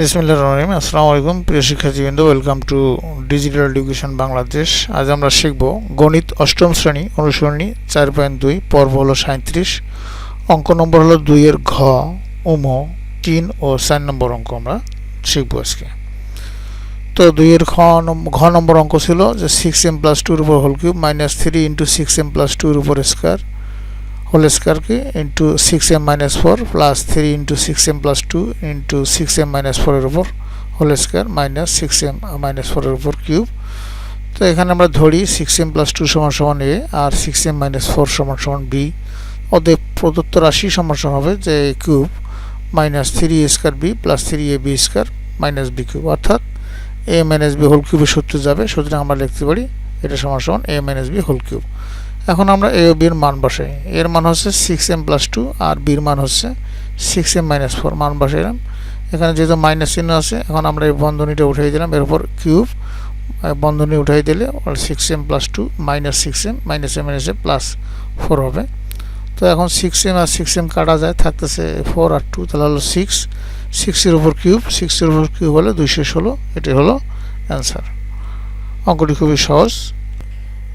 বিসমিল্লাহ রহিম। আসসালামু আলাইকুম, প্রিয় শিক্ষার্থীবৃন্দ welcome to digital education Bangladesh আজ আমরা শিখব গণিত অষ্টম শ্রেণি অনুসরণী চার পয়েন্ট দুই, পর্ব হলো সাঁত্রিশ অঙ্ক নম্বর হলো দুইয়ের ঘ, উম, তিন ও চার নম্বর অঙ্ক আমরা শিখব আজকে। তো দুইয়ের খ ঘ নম্বর অঙ্ক ছিল যে সিক্স এম প্লাস টুর উপর whole cube minus three into six m plus টুর উপর স্কোয়ার হোল স্কোয়ারকে into six m minus four plus three into six m plus two into six m minus ফোরের উপর whole square minus six m minus ফোরের উপর cube তো এখানে আমরা ধরি সিক্স এম প্লাস টু সমান সমান এ আর সিক্স এম মাইনাস ফোর সমান সমান বি অতএব প্রদত্ত রাশি সমান সমান হবে যে cube minus three a square b plus three a b square minus b cube অর্থাৎ এ মাইনাস বি হোল কিউবের সূত্রে যাবে, সুতরাং আমরা লিখতে পারি এটা সমান সমান a minus b whole cube এখন আমরা এ ও বির মান বসাই। এর মান হচ্ছে সিক্স এম প্লাস টু আর বির মান হচ্ছে সিক্স এম মাইনাস ফোর মান বসাইলাম এখানে যেহেতু মাইনাস চিহ্ন আছে, এখন আমরা এই বন্ধনীটা উঠিয়ে দিলাম। এর উপর কিউব বন্ধনী উঠাই দিলে six m plus two minus six m minus m minus plus four হবে। তো এখন সিক্স এম আর সিক্স এম কাটা যায়, থাকতেছে ফোর আর টু তাহলে হলো সিক্স সিক্সের উপর কিউব সিক্সের উপর কিউব হলে দুইশো ষোলো এটি হলো অ্যান্সার অঙ্কটি খুবই সহজ।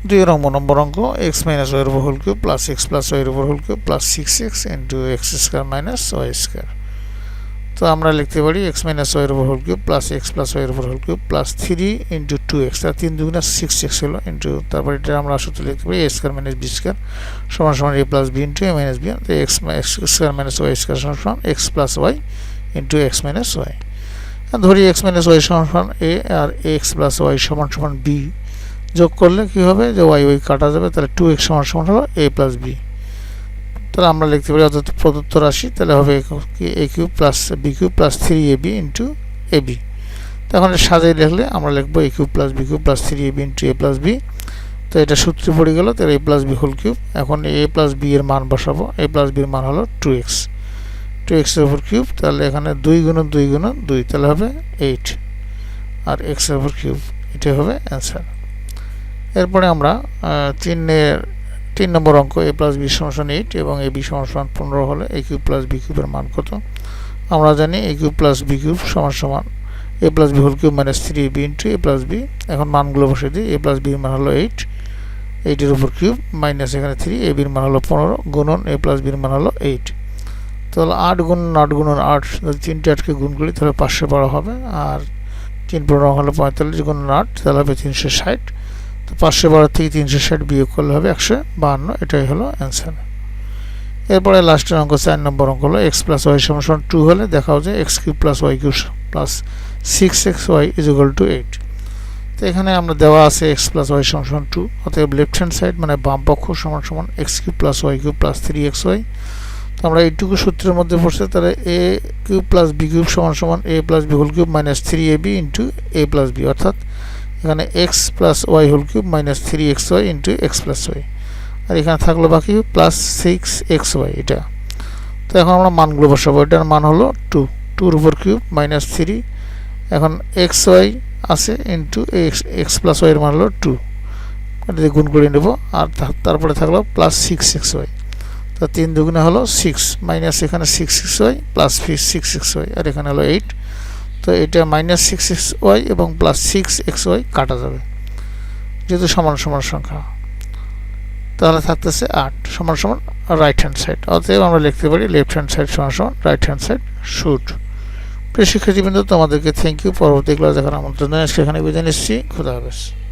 দুই নম্বর নম্বর অঙ্ক এক্স মাইনাস ওয়ের উপর whole cube plus x plus ওয়ের উপর whole cube plus six x into x square minus y square তো আমরা লিখতে পারি এক্স মাইনাস ওয়ের উপর whole cube plus x plus ওয়ের উপর whole cube plus three into two x তার তিন দুগুণা সিক্স এক্স হলো ইন্টু তারপর এটা আমরা সূত্র লিখতে পারি a square minus b square সমান সমান a plus b into a minus b x x square minus y square সমান সমান x plus y into x minus y ধরি এক্স মাইনাস ওয়াই সমান সমান এ আর এক্স প্লাস ওয়াই সমান সমান বি যোগ করলে কী হবে? যে ওয়াই ওয়াই কাটা যাবে, তাহলে টু এক্স সমান সমান হলো এ প্লাস বি তাহলে আমরা লিখতে পারি, অর্থাৎ প্রদত্ত রাশি, তাহলে হবে a cube plus b cube plus three a b into a b তো তখন সাজিয়ে লিখলে আমরা লিখব a cube plus b cube plus three a b into a plus b তো এটা সূত্রে পড়ে গেল, তাহলে a plus b whole cube এখন এ প্লাস বি এর মান বসাবো এ প্লাস বির মান হলো টু এক্স টু এক্সের উপর কিউব তাহলে এখানে দুই গুণন দুই গুণন দুই, তাহলে হবে এইট আর এক্সের উপর কিউব এটাই হবে অ্যান্সার এরপরে আমরা তিনের তিন নম্বর অঙ্ক এ প্লাস বি সমান এইট এবং এ বি সমান পনেরো হলে এ কিউব প্লাস বি কিউবের মান কত? আমরা জানি a cube plus b cube সমান সমান a plus b whole cube minus three b into a plus b এখন মানগুলো বসে দিই। এ প্লাস বির মান হলো এইট এইটের উপর কিউব মাইনাস এখানে থ্রি এ বির মান হলো পনেরো, গুণন এ প্লাস বির মান হলো এইট তাহলে আট গুণন আট গুণন আট তিনটে আটকে গুণ করি, তাহলে পাঁচশো বারো হবে। আর তিন পনেরো হলো পঁয়তাল্লিশ গুণন আট, তাহলে হবে তিনশো ষাট। পাঁচশো বারো থেকে তিনশো ষাট বিয়োগ করলে হবে একশো বাহান্ন, এটাই হলো অ্যান্সার এরপরে লাস্টের অঙ্ক চার নম্বর অঙ্ক হলো এক্স প্লাস ওয়াই সমান টু হলে দেখাও যে x cube plus y cube plus six x y is equal to eight তো এখানে আমরা দেওয়া আছে এক্স প্লাস ওয়াই সমান টু অতএব লেফট হ্যান্ড সাইড মানে বাম পক্ষ সমান সমান x cube plus y cube plus three x y তো আমরা এইটুকু সূত্রের মধ্যে পড়ছে, তাহলে a cube plus b cube সমান সমান a plus b whole cube minus three a b into a plus b অর্থাৎ এখানে x plus y whole cube minus three x y into x plus y আর এখানে থাকল বাকি plus six x Y এটা। তো এখন আমরা মানগুলো বসাবো। এটার মান হলো টু টুর উপর কিউব মাইনাস থ্রি এখন এক্স ওয়াই আছে ইন্টু এক্স এক্স প্লাস ওয়াইয়ের মান হলো টু এটা দিয়ে গুণ করে নেব। আর তারপরে থাকল প্লাস সিক্স এক্স ওয়াই তো তিন দুগুণে হলো সিক্স মাইনাস এখানে six six y plus six six y আর এখানে হলো এইট তো এটা মাইনাস সিক্স এক্স ওয়াই এবং প্লাস সিক্স এক্স ওয়াই কাটা যাবে। যেহেতু সমান সমান সংখ্যা। তাহলে থাকতেছে আট। সমান সমান রাইট হ্যান্ড সাইড অতএব আমরা লিখতে পারি লেফট হ্যান্ড সাইড সমান সমান রাইট হ্যান্ড সাইড শুট প্রিয় শিক্ষার্থীবৃন্দ, তোমাদেরকে থ্যাংক ইউ পরবর্তী ক্লাস দেখার আমন্ত্রণ আজকে এখানে বিদায় নিচ্ছি। খুদা হাফেজ।